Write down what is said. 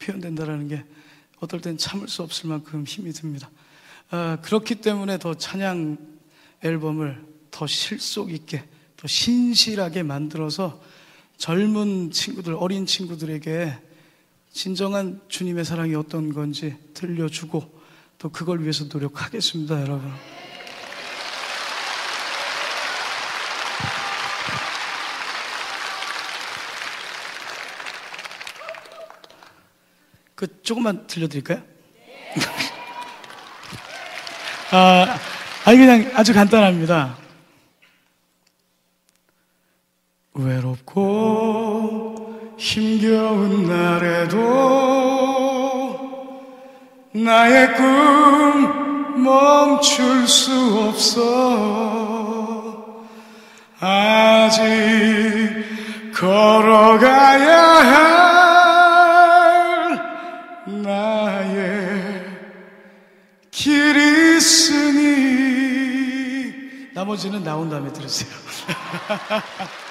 표현된다라는 게 어떨 땐 참을 수 없을 만큼 힘이 듭니다. 아, 그렇기 때문에 더 찬양 앨범을 더 실속 있게, 더 신실하게 만들어서 젊은 친구들, 어린 친구들에게 진정한 주님의 사랑이 어떤 건지 들려주고 또 그걸 위해서 노력하겠습니다, 여러분. 그 조금만 들려드릴까요? 아, 아니 그냥 아주 간단합니다. 외롭고 힘겨운 날에도 나의 꿈 멈출 수 없어 아직 걸어가야 할 있으니 나머지는 나온 다음에 들으세요.